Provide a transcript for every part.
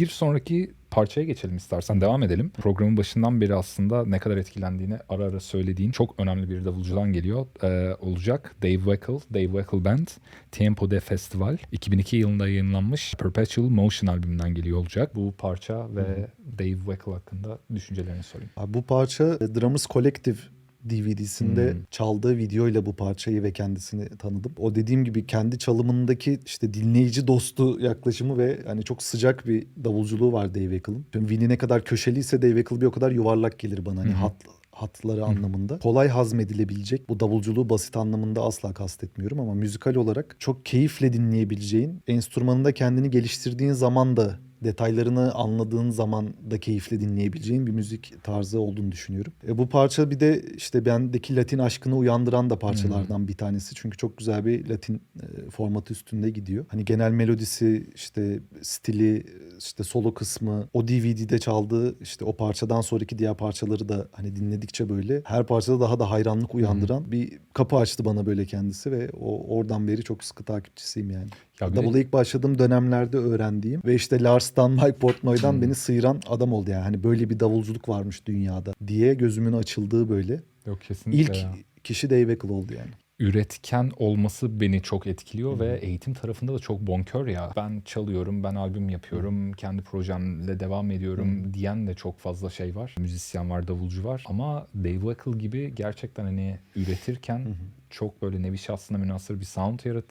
Bir sonraki parçaya geçelim istersen devam edelim. Programın başından beri aslında ne kadar etkilendiğini ara ara söylediğin çok önemli bir davulcudan geliyor e, olacak. Dave Weckl, Dave Weckl Band, Tempo de Festival. 2002 yılında yayınlanmış Perpetual Motion albümünden geliyor olacak. Bu parça ve Dave Weckl hakkında düşüncelerini sorayım. Abi bu parça e, Drummers Collective DVD'sinde Hmm. çaldığı videoyla bu parçayı ve kendisini tanıdım. O dediğim gibi kendi çalımındaki işte dinleyici dostu yaklaşımı ve hani çok sıcak bir davulculuğu var Dave. Şimdi Vinny ne kadar köşeliyse Dave Weckl bir o kadar yuvarlak gelir bana hani Hı hı. hat hatları anlamında. Kolay hazmedilebilecek bu davulculuğu basit anlamında asla kastetmiyorum ama müzikal olarak çok keyifle dinleyebileceğin, enstrümanında kendini geliştirdiğin zaman da detaylarını anladığın zaman da keyifle dinleyebileceğin bir müzik tarzı olduğunu düşünüyorum. E, bu parça bir de işte bendeki Latin aşkını uyandıran da parçalardan bir tanesi. Çünkü çok güzel bir Latin e, formatı üstünde gidiyor. Hani genel melodisi, işte stili, işte solo kısmı, o DVD'de çaldığı işte o parçadan sonraki diğer parçaları da hani dinledikçe böyle her parçada daha da hayranlık uyandıran bir kapı açtı bana böyle kendisi ve o oradan beri çok sıkı takipçisiyim yani. Ya Double'a ilk başladığım dönemlerde öğrendiğim ve işte Lars'tan, Mike Portnoy'dan Hmm. beni sıyıran adam oldu yani. Hani böyle bir davulculuk varmış dünyada diye gözümün açıldığı böyle. Yok kesinlikle İlk ya. kişi Dave Weckl oldu yani. üretken olması beni çok etkiliyor ve eğitim tarafında da çok bonkör ya. Ben çalıyorum, ben albüm yapıyorum, kendi projemle devam ediyorum diyen de çok fazla şey var. Müzisyen var, davulcu var ama Dave Weckl gibi gerçekten hani üretirken çok böyle nevi şahsına münasır bir sound yarat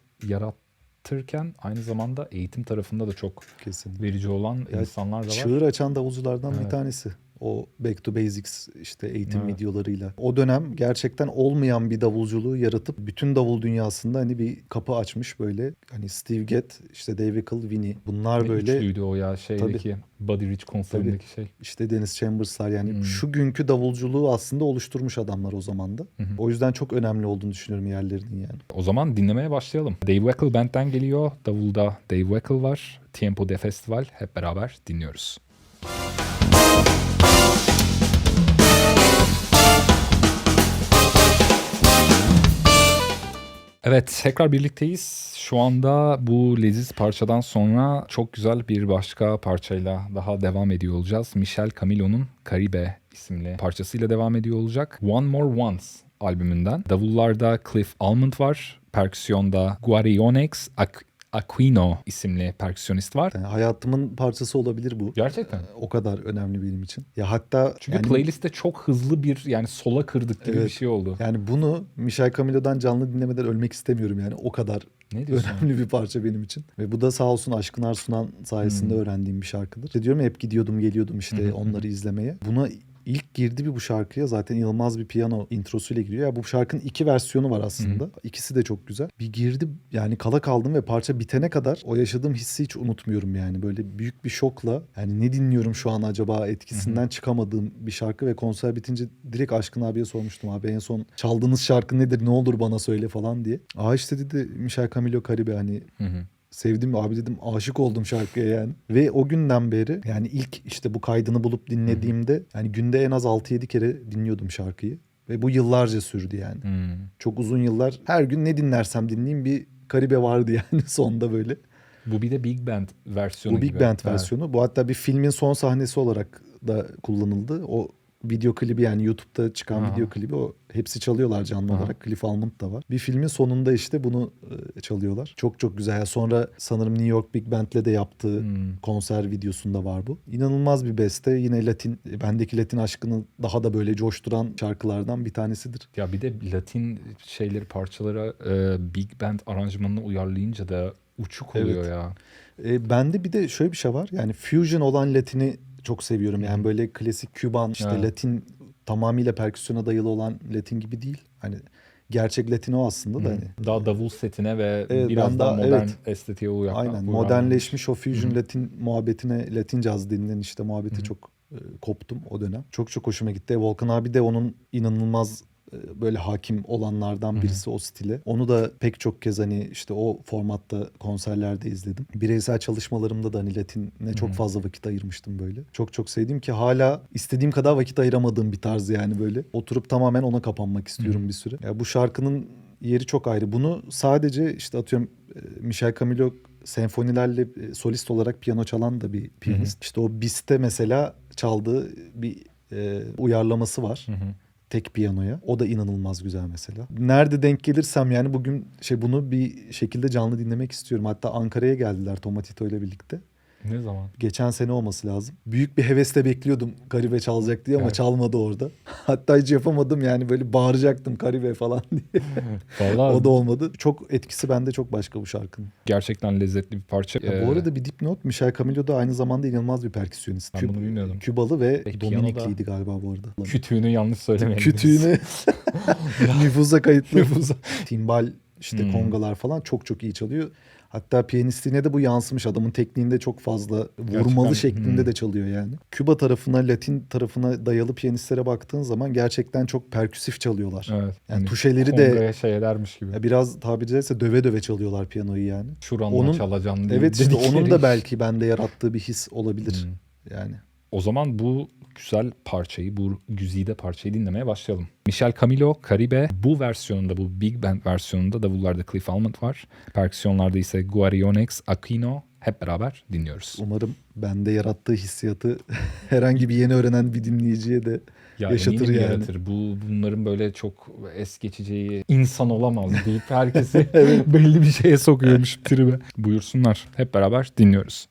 yaratırken aynı zamanda eğitim tarafında da çok Kesinlikle. verici olan insanlar da var. Çığır açan davulculardan bir Evet. tanesi. O Back to Basics işte eğitim Evet. videolarıyla. O dönem gerçekten olmayan bir davulculuğu yaratıp bütün davul dünyasında hani bir kapı açmış böyle. Hani Steve Gadd, işte Dave Weckl, Vinny. Bunlar Ve böyle Üçlüydü o ya şeydeki Buddy Rich konserindeki şey. işte Dennis Chambers'lar yani Hmm. şu günkü davulculuğu aslında oluşturmuş adamlar o zaman da. Hı. O yüzden çok önemli olduğunu düşünüyorum yerlerinin yani. O zaman dinlemeye başlayalım. Dave Weckl Band'den geliyor. Davulda Dave Weckl var. Tiempo de Festival. Hep beraber dinliyoruz. Evet tekrar birlikteyiz. Şu anda bu leziz parçadan sonra çok güzel bir başka parçayla daha devam ediyor olacağız. Michel Camilo'nun Caribe isimli parçasıyla devam ediyor olacak. One More Once albümünden. Davullarda Cliff Almond var. Perküsyonda Guarionex Aqu- Aquino isimli perküsyonist var. Yani hayatımın parçası olabilir bu. Gerçekten. O kadar önemli benim için. Ya hatta Çünkü yani, playlistte çok hızlı bir yani sola kırdık gibi Evet. bir şey oldu. yani bunu Michel Camilo'dan canlı dinlemeden ölmek istemiyorum yani. O kadar Ne diyorsun? önemli bir parça benim için. Ve bu da sağ olsun Aşkın Arsunan sayesinde Hmm. öğrendiğim bir şarkıdır. İşte diyorum hep gidiyordum geliyordum işte onları izlemeye. Buna ilk girdi bir bu şarkıya zaten inanılmaz bir piyano introsuyla giriyor. Ya bu şarkının iki versiyonu var aslında. İkisi de çok güzel. Bir girdi yani kala kaldım ve parça bitene kadar o yaşadığım hissi hiç unutmuyorum yani. Böyle büyük bir şokla yani ne dinliyorum şu an acaba etkisinden çıkamadığım bir şarkı ve konser bitince direkt Aşkın abiye sormuştum abi en son çaldığınız şarkı nedir ne olur bana söyle falan diye. Aa işte dedi Michel Camilo Caribe hani Hı hı. Sevdim abi dedim aşık oldum şarkıya yani. Ve o günden beri yani ilk işte bu kaydını bulup dinlediğimde yani günde en az 6-7 kere dinliyordum şarkıyı. Ve bu yıllarca sürdü yani. Hmm. Çok uzun yıllar her gün ne dinlersem dinleyeyim bir Karibe vardı yani sonda böyle. Bu bir de Big Band versiyonu Bu Big gibi. Band Evet. versiyonu. Bu hatta bir filmin son sahnesi olarak da kullanıldı. O video klibi yani YouTube'da çıkan Aha. video klibi o hepsi çalıyorlar canlı Aha. olarak. Cliff Almond da var. Bir filmin sonunda işte bunu e, çalıyorlar. Çok çok güzel. Yani sonra sanırım New York Big Band'le de yaptığı Hmm. konser videosunda var bu. İnanılmaz bir beste. Yine Latin, bendeki Latin aşkını daha da böyle coşturan şarkılardan bir tanesidir. Ya bir de Latin şeyleri parçalara e, Big Band aranjmanını uyarlayınca da uçuk oluyor Evet. ya. E, bende bir de şöyle bir şey var. Yani fusion olan Latin'i çok seviyorum. Yani böyle klasik Küban işte Evet. Latin tamamıyla perküsyona dayalı olan Latin gibi değil. Hani gerçek Latin o aslında da Hı. hani. Daha davul setine ve Evet, biraz daha daha- modern evet. estetiğe uyak. Aynen modernleşmiş o fusion Hı. Latin muhabbetine Latin caz denilen işte muhabbeti Hı çok e, koptum o dönem. Çok çok hoşuma gitti. Volkan abi de onun inanılmaz böyle hakim olanlardan birisi o stile. Onu da pek çok kez hani işte o formatta konserlerde izledim. Bireysel çalışmalarımda da hani Latin'e çok fazla vakit ayırmıştım böyle. Çok çok sevdiğim ki hala istediğim kadar vakit ayıramadığım bir tarz yani böyle. Oturup tamamen ona kapanmak istiyorum bir süre. Ya bu şarkının yeri çok ayrı. Bunu sadece işte atıyorum e, Michel Camilo senfonilerle e, solist olarak piyano çalan da bir piyanist. İşte o Biz'te mesela çaldığı bir e, uyarlaması var. Hı hı. Tek piyanoya. O da inanılmaz güzel mesela. Nerede denk gelirsem yani bugün şey bunu bir şekilde canlı dinlemek istiyorum. Hatta Ankara'ya geldiler Tomatito ile birlikte. Ne zaman? Geçen sene olması lazım. Büyük bir hevesle bekliyordum Karibe çalacak diye ama Evet. çalmadı orada. Hatta hiç yapamadım yani böyle bağıracaktım Karibe falan diye. Vallahi o da olmadı. Çok etkisi bende çok başka bu şarkının. gerçekten lezzetli bir parça. Ya Ee, bu arada bir dipnot Michel Camilo da aynı zamanda inanılmaz bir perküsyonist. Ben bunu bilmiyordum. Kübalı ve E, Dominikliydi galiba bu arada. kütüğünü yanlış söylemeyin. Kütüğünü nüfuza kayıtlı. Timbal işte Hmm. kongalar falan çok çok iyi çalıyor. Hatta piyanistliğine de bu yansımış. Adamın tekniğinde çok fazla vurmalı Gerçekten, şeklinde hmm. de çalıyor yani. Küba tarafına, Latin tarafına dayalı piyanistlere baktığın zaman gerçekten çok perküsif çalıyorlar. Evet. Yani hani tuşeleri de şey edermiş gibi. ya biraz tabiri caizse döve döve çalıyorlar piyanoyu yani. Şuranla onun- çalacaksın diye Evet işte onun da belki bende yarattığı bir his olabilir. Hmm. Yani. O zaman bu güzel parçayı, bu güzide parçayı dinlemeye başlayalım. Michel Camilo, Caribe. Bu versiyonunda, bu Big Band versiyonunda davullarda Cliff Almond var. Perküsyonlarda ise Guarionex, Aquino. Hep beraber dinliyoruz. Umarım bende yarattığı hissiyatı herhangi bir yeni öğrenen bir dinleyiciye de Ya yaşatır yani. yaratır. Bu bunların böyle çok es geçeceği insan olamaz deyip herkesi belli bir şeye sokuyormuş tribe. Buyursunlar. Hep beraber dinliyoruz.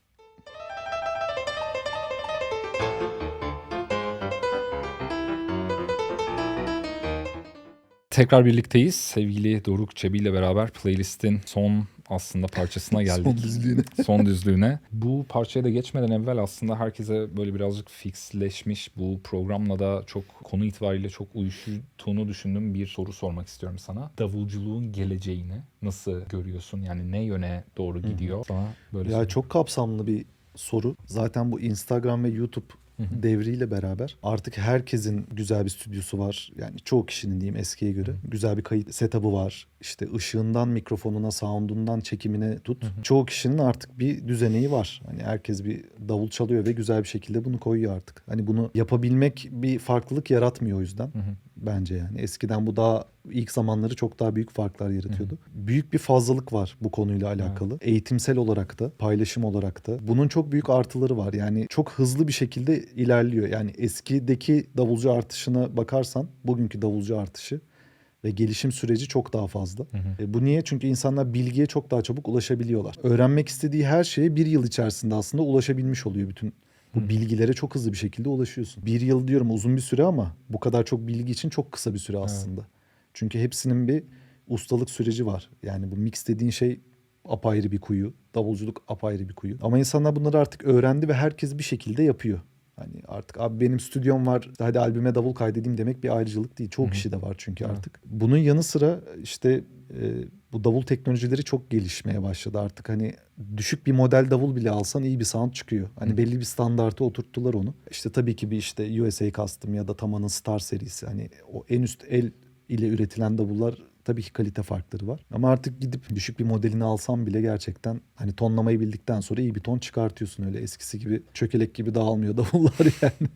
Tekrar birlikteyiz. Sevgili Doruk Çebi ile beraber playlistin son aslında parçasına geldik. son düzlüğüne. son düzlüğüne. Bu parçaya da geçmeden evvel aslında herkese böyle birazcık fixleşmiş bu programla da çok konu itibariyle çok uyuştuğunu düşündüğüm bir soru sormak istiyorum sana. Davulculuğun geleceğini nasıl görüyorsun? Yani ne yöne doğru gidiyor? Sana böyle Ya sorayım. çok kapsamlı bir soru. Zaten bu Instagram ve YouTube hı. Devriyle beraber artık herkesin güzel bir stüdyosu var. Yani çoğu kişinin diyeyim eskiye göre. Güzel bir kayıt setup'ı var. İşte ışığından mikrofonuna, sound'undan çekimine tut. Çoğu kişinin artık bir düzeneği var. Hani herkes bir davul çalıyor ve güzel bir şekilde bunu koyuyor artık. Hani bunu yapabilmek bir farklılık yaratmıyor o yüzden. Hı hı. Bence yani. Eskiden bu daha ilk zamanları çok daha büyük farklar yaratıyordu. Büyük bir fazlalık var bu konuyla alakalı. Eğitimsel olarak da, paylaşım olarak da. Bunun çok büyük artıları var. Yani çok hızlı bir şekilde ilerliyor. Yani eskideki davulcu artışına bakarsan bugünkü davulcu artışı ve gelişim süreci çok daha fazla. E, bu niye? Çünkü insanlar bilgiye çok daha çabuk ulaşabiliyorlar. Öğrenmek istediği her şeye bir yıl içerisinde aslında ulaşabilmiş oluyor bütün bu bilgilere çok hızlı bir şekilde ulaşıyorsun. Bir yıl diyorum uzun bir süre ama bu kadar çok bilgi için çok kısa bir süre aslında. Çünkü hepsinin bir ustalık süreci var. Yani bu mix dediğin şey apayrı bir kuyu. Davulculuk apayrı bir kuyu. Ama insanlar bunları artık öğrendi ve herkes bir şekilde yapıyor. Hani artık abi benim stüdyom var hadi albüme davul kaydedeyim demek bir ayrıcalık değil. Çoğu kişi de var çünkü artık. Bunun yanı sıra işte e, bu davul teknolojileri çok gelişmeye başladı artık. Hani düşük bir model davul bile alsan iyi bir sound çıkıyor. Hani belli bir standarta oturttular onu. İşte tabii ki bir işte USA Custom ya da Tama'nın Star serisi hani o en üst el ile üretilen davullar tabii ki kalite farkları var. Ama artık gidip düşük bir modelini alsam bile gerçekten hani tonlamayı bildikten sonra iyi bir ton çıkartıyorsun öyle eskisi gibi çökelek gibi dağılmıyor davullar yani.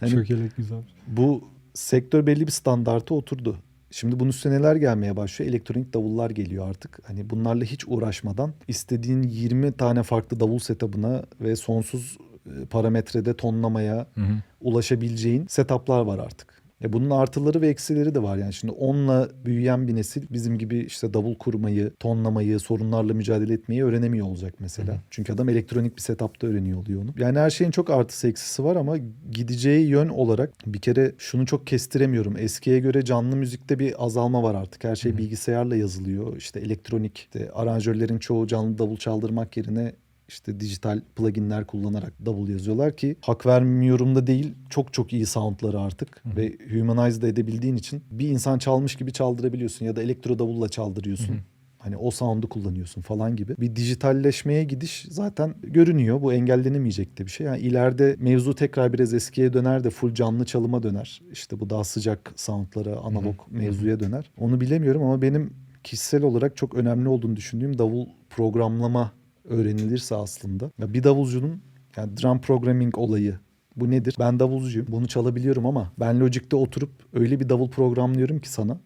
Hani Çökelek güzel. bu sektör belli bir standarta oturdu. Şimdi bunun üstüne neler gelmeye başlıyor? Elektronik davullar geliyor artık. Hani bunlarla hiç uğraşmadan istediğin 20 tane farklı davul setup'ına ve sonsuz e, parametrede tonlamaya Hı hı. ulaşabileceğin setup'lar var artık. E bunun artıları ve eksileri de var. Yani şimdi onunla büyüyen bir nesil bizim gibi işte davul kurmayı, tonlamayı, sorunlarla mücadele etmeyi öğrenemiyor olacak mesela. Çünkü adam elektronik bir setup'ta öğreniyor oluyor onu. Yani her şeyin çok artısı eksisi var ama gideceği yön olarak bir kere şunu çok kestiremiyorum. Eskiye göre canlı müzikte bir azalma var artık. Her şey bilgisayarla yazılıyor. İşte elektronik, işte aranjörlerin çoğu canlı davul çaldırmak yerine işte dijital pluginler kullanarak davul yazıyorlar ki hak vermiyorum da değil çok çok iyi soundları artık ve humanize de edebildiğin için bir insan çalmış gibi çaldırabiliyorsun ya da elektro davulla çaldırıyorsun. Hani o sound'u kullanıyorsun falan gibi. Bir dijitalleşmeye gidiş zaten görünüyor. Bu engellenemeyecek de bir şey. Yani ileride mevzu tekrar biraz eskiye döner de full canlı çalıma döner. İşte bu daha sıcak soundlara, analog mevzuya döner. Onu bilemiyorum ama benim kişisel olarak çok önemli olduğunu düşündüğüm davul programlama öğrenilirse aslında. Ya bir davulcunun yani drum programming olayı bu nedir? Ben davulcuyum. Bunu çalabiliyorum ama ben Logic'te oturup öyle bir davul programlıyorum ki sana.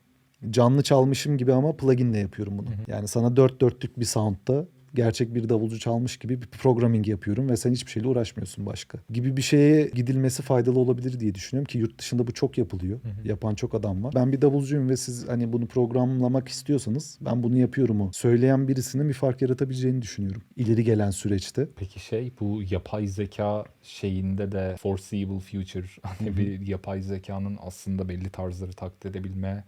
Canlı çalmışım gibi ama pluginle yapıyorum bunu. Yani sana dört dörtlük bir soundta gerçek bir davulcu çalmış gibi bir programming yapıyorum ve sen hiçbir şeyle uğraşmıyorsun başka. Gibi bir şeye gidilmesi faydalı olabilir diye düşünüyorum ki yurt dışında bu çok yapılıyor. Yapan çok adam var. Ben bir davulcuyum ve siz hani bunu programlamak istiyorsanız ben bunu yapıyorum o. Söyleyen birisinin bir fark yaratabileceğini düşünüyorum. İleri gelen süreçte. Peki şey bu yapay zeka şeyinde de foreseeable future hani bir yapay zekanın aslında belli tarzları taklit edebilme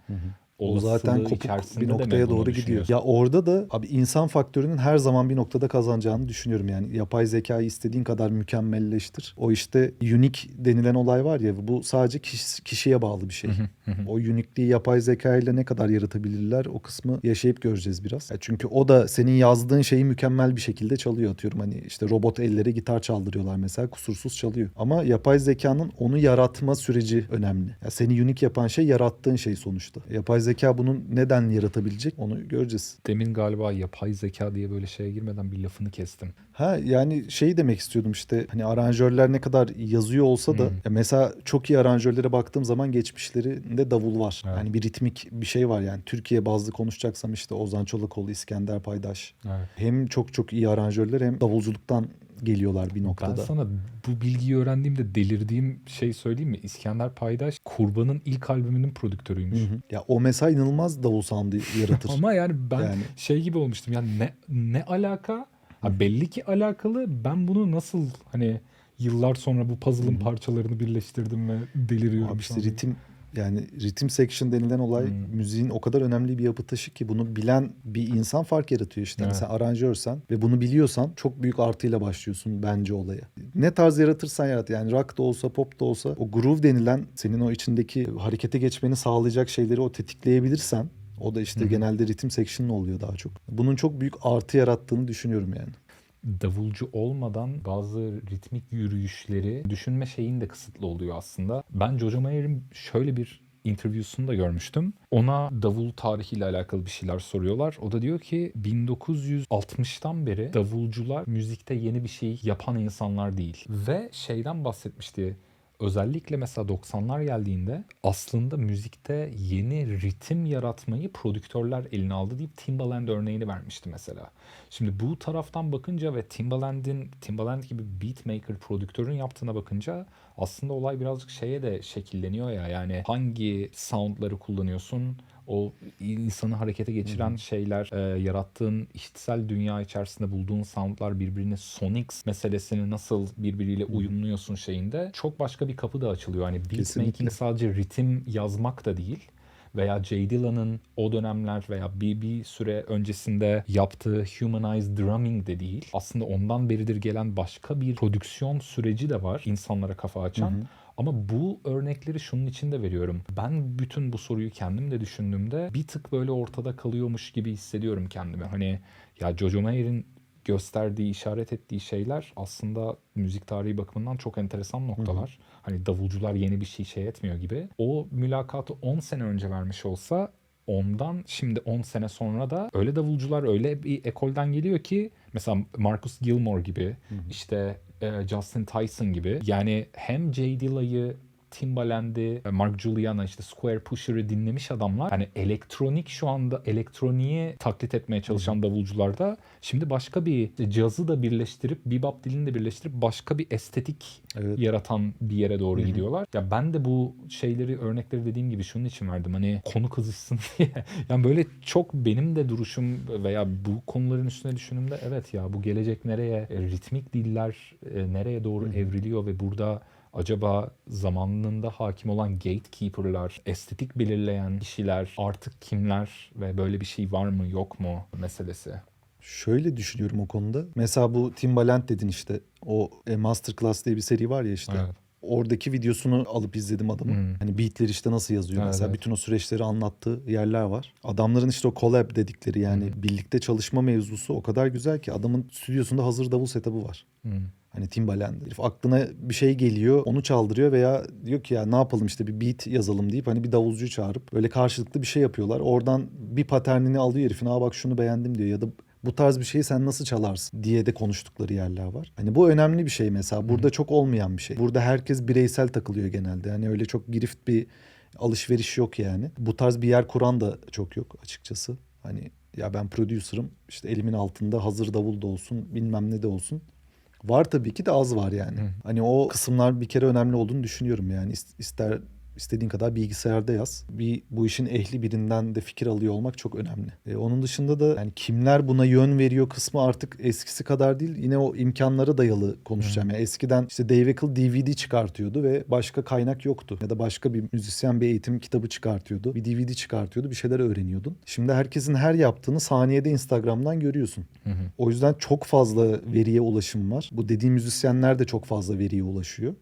O zaten kopuk bir noktaya doğru gidiyor. Ya orada da abi insan faktörünün her zaman bir noktada kazanacağını düşünüyorum yani. Yapay zekayı istediğin kadar mükemmelleştir. O işte unique denilen olay var ya bu sadece kişi- kişiye bağlı bir şey. o unique'liği yapay zeka ile ne kadar yaratabilirler o kısmı yaşayıp göreceğiz biraz. Ya çünkü o da senin yazdığın şeyi mükemmel bir şekilde çalıyor atıyorum. Hani işte robot ellere gitar çaldırıyorlar mesela kusursuz çalıyor. Ama yapay zekanın onu yaratma süreci önemli. Ya seni unique yapan şey yarattığın şey sonuçta. Yapay zeka bunun neden yaratabilecek onu göreceğiz. Demin galiba yapay zeka diye böyle şeye girmeden bir lafını kestim. Ha yani şey demek istiyordum işte hani aranjörler ne kadar yazıyor olsa da Hmm. ya mesela çok iyi aranjörlere baktığım zaman geçmişlerinde davul var. Evet. Yani bir ritmik bir şey var yani Türkiye bazlı konuşacaksam işte Ozan Çolakoğlu, İskender Paydaş. Evet. Hem çok çok iyi aranjörler hem davulculuktan geliyorlar bir Ben noktada. sana bu bilgiyi öğrendiğimde delirdiğim şey söyleyeyim mi? İskender Paydaş Kurban'ın ilk albümünün prodüktörüymüş. Hı hı. Ya o mesela inanılmaz davul sound'u yaratır. Ama yani ben Yani. şey gibi olmuştum. Yani ne ne alaka? Ha belli ki alakalı. Ben bunu nasıl hani yıllar sonra bu puzzle'ın parçalarını birleştirdim ve deliriyorum. Abi işte ritim yani ritim section denilen olay Hmm. müziğin o kadar önemli bir yapı taşı ki bunu bilen bir insan fark yaratıyor işte. Evet. Mesela aranjörsen ve bunu biliyorsan çok büyük artıyla başlıyorsun bence olaya. Ne tarz yaratırsan yarat yani rock da olsa pop da olsa o groove denilen senin o içindeki harekete geçmeni sağlayacak şeyleri o tetikleyebilirsen o da işte Hı hı. genelde ritim section'la oluyor daha çok. Bunun çok büyük artı yarattığını düşünüyorum yani. davulcu olmadan bazı ritmik yürüyüşleri düşünme şeyin de kısıtlı oluyor aslında. Ben Jojo Mayer'in şöyle bir interview'sunu da görmüştüm. Ona davul tarihiyle alakalı bir şeyler soruyorlar. O da diyor ki 1960'tan beri davulcular müzikte yeni bir şey yapan insanlar değil. Ve şeyden bahsetmişti. Özellikle mesela 90'lar geldiğinde aslında müzikte yeni ritim yaratmayı prodüktörler eline aldı deyip Timbaland örneğini vermişti mesela. Şimdi bu taraftan bakınca ve Timbaland'in Timbaland gibi beatmaker prodüktörün yaptığına bakınca aslında olay birazcık şeye de şekilleniyor ya yani hangi soundları kullanıyorsun o insanı harekete geçiren şeyler, e, yarattığın işitsel dünya içerisinde bulduğun soundlar birbirini sonics meselesini nasıl birbiriyle uyumluyorsun şeyinde çok başka bir kapı da açılıyor. Hani beatmaking sadece ritim yazmak da değil veya J. Dillon'ın o dönemler veya bir, bir süre öncesinde yaptığı humanized drumming de değil. Aslında ondan beridir gelen başka bir prodüksiyon süreci de var insanlara kafa açan. Ama bu örnekleri şunun için de veriyorum. Ben bütün bu soruyu kendim de düşündüğümde bir tık böyle ortada kalıyormuş gibi hissediyorum kendimi. Hani ya Jojo Mayer'in gösterdiği, işaret ettiği şeyler aslında müzik tarihi bakımından çok enteresan noktalar. Hani davulcular yeni bir şey şey etmiyor gibi. O mülakatı 10 sene önce vermiş olsa ondan şimdi 10 sene sonra da öyle davulcular öyle bir ekolden geliyor ki mesela Marcus Gilmore gibi işte e, Justin Tyson gibi yani hem J. Dilla'yı Timbaland'i, Mark Juliana, işte Square Pusher'ı dinlemiş adamlar. Hani elektronik şu anda elektroniği taklit etmeye çalışan davulcular da şimdi başka bir cazı da birleştirip, bebop dilini de birleştirip başka bir estetik Evet. yaratan bir yere doğru gidiyorlar. Ya ben de bu şeyleri örnekleri dediğim gibi şunun için verdim. Hani konu kızışsın diye. Yani böyle çok benim de duruşum veya bu konuların üstüne düşündüğümde evet ya bu gelecek nereye e, ritmik diller e, nereye doğru evriliyor ve burada acaba zamanında hakim olan gatekeeper'lar, estetik belirleyen kişiler artık kimler ve böyle bir şey var mı yok mu meselesi. Şöyle düşünüyorum o konuda. Mesela bu Timbaland dedin işte. O e, Masterclass diye bir seri var ya işte. Evet. Oradaki videosunu alıp izledim adamın. Hmm. Hani beatler işte nasıl yazıyor Evet, mesela bütün o süreçleri anlattığı yerler var. Adamların işte o collab dedikleri yani birlikte çalışma mevzusu o kadar güzel ki adamın stüdyosunda hazır davul setup'ı var. Hmm. Hani Timbaland. Herif aklına bir şey geliyor onu çaldırıyor veya diyor ki ya ne yapalım işte bir beat yazalım deyip hani bir davulcuyu çağırıp böyle karşılıklı bir şey yapıyorlar. Oradan bir paternini alıyor herifin. Aa bak şunu beğendim diyor ya da bu tarz bir şeyi sen nasıl çalarsın diye de konuştukları yerler var. Hani bu önemli bir şey mesela. Burada çok olmayan bir şey. Burada herkes bireysel takılıyor genelde. Hani öyle çok girift bir alışveriş yok yani. Bu tarz bir yer kuran da çok yok açıkçası. Hani ya ben producer'ım işte elimin altında hazır davul da olsun bilmem ne de olsun. Var tabii ki de az var yani. Hı. Hani o kısımlar bir kere önemli olduğunu düşünüyorum yani İst- ister istediğin kadar bilgisayarda yaz. Bir bu işin ehli birinden de fikir alıyor olmak çok önemli. E, onun dışında da yani kimler buna yön veriyor kısmı artık eskisi kadar değil. Yine o imkanlara dayalı konuşacağım. Yani eskiden işte Dave Eckle DVD çıkartıyordu ve başka kaynak yoktu. Ya da başka bir müzisyen bir eğitim kitabı çıkartıyordu. Bir DVD çıkartıyordu. Bir şeyler öğreniyordun. Şimdi herkesin her yaptığını saniyede Instagram'dan görüyorsun. Hı hı. O yüzden çok fazla veriye ulaşım var. Bu dediğim müzisyenler de çok fazla veriye ulaşıyor.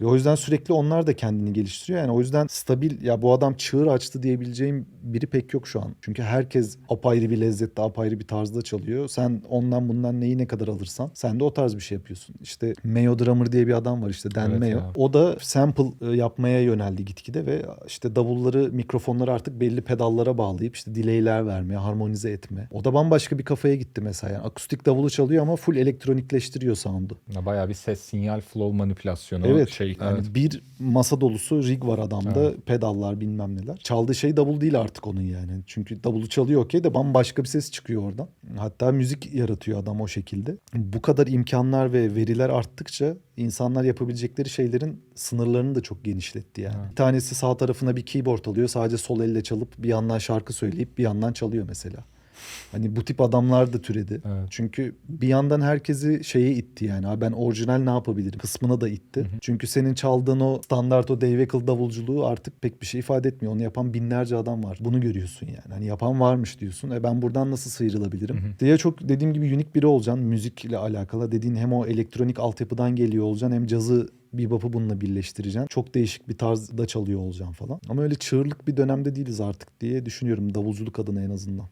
Ve o yüzden sürekli onlar da kendini geliştiriyor. Yani o yüzden stabil ya bu adam çığır açtı diyebileceğim biri pek yok şu an. Çünkü herkes apayrı bir lezzette, apayrı bir tarzda çalıyor. Sen ondan bundan neyi ne kadar alırsan sen de o tarz bir şey yapıyorsun. İşte Mayo Drummer diye bir adam var işte Dan Evet Mayo. ya. O da sample e, yapmaya yöneldi gitgide ve işte davulları, mikrofonları artık belli pedallara bağlayıp işte delay'ler vermeye, harmonize etme. O da bambaşka bir kafaya gitti mesela. Yani akustik davulu çalıyor ama full elektronikleştiriyor sound'u. Ya Bayağı bir ses sinyal flow manipülasyonu Evet. Şey. Yani evet. bir masa dolusu rig var adamda. Evet. Pedallar bilmem neler. Çaldığı şey davul değil artık onun yani. Çünkü davulu çalıyor okey de bambaşka bir ses çıkıyor oradan. Hatta müzik yaratıyor adam o şekilde. Bu kadar imkanlar ve veriler arttıkça insanlar yapabilecekleri şeylerin sınırlarını da çok genişletti yani. Evet. Bir tanesi sağ tarafına bir keyboard alıyor. Sadece sol elle çalıp bir yandan şarkı söyleyip bir yandan çalıyor mesela. Hani bu tip adamlar da türedi. Evet. Çünkü bir yandan herkesi şeye itti yani. "Aa, Ben orijinal ne yapabilirim kısmına da itti. Çünkü senin çaldığın o standart o Dave Eckle davulculuğu artık pek bir şey ifade etmiyor. Onu yapan binlerce adam var. Bunu görüyorsun yani. Hani yapan varmış diyorsun. E ben buradan nasıl sıyrılabilirim? diye çok dediğim gibi unik biri olacaksın. Müzikle alakalı. Dediğin hem o elektronik altyapıdan geliyor olacaksın hem cazı bebop'u bununla birleştireceksin. Çok değişik bir tarzda çalıyor olacaksın falan. Ama öyle çığırlık bir dönemde değiliz artık diye düşünüyorum davulculuk adına en azından.